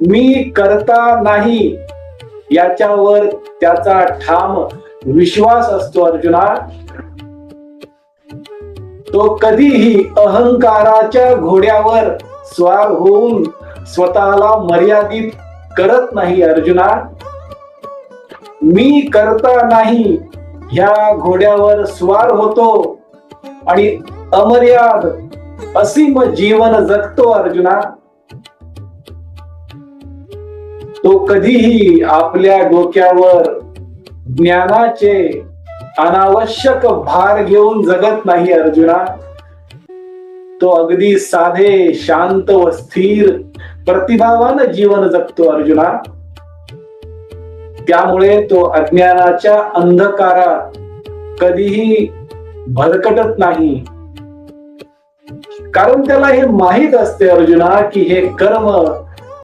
मी करता नाही याच्यावर त्याचा ठाम विश्वास असतो अर्जुना. तो कधीही अहंकाराच्या घोड्यावर स्वार होऊन स्वतःला मर्यादित करत नाही अर्जुना. मी करता नाही ह्या घोड्यावर स्वार होतो आणि अमर्याद असीम जीवन जगतो अर्जुना. तो कधीही आपल्या डोक्यावर ज्ञानाचे अनावश्यक भार घेऊन जगत नाही अर्जुना. तो अगदी साधे शांत व स्थिर प्रतिभावान जीवन जगतो अर्जुना. त्यामुळे तो अज्ञानाच्या अंधकारात कधीही भरकटत नाही. कारण त्याला हे माहीत असते अर्जुना की हे कर्म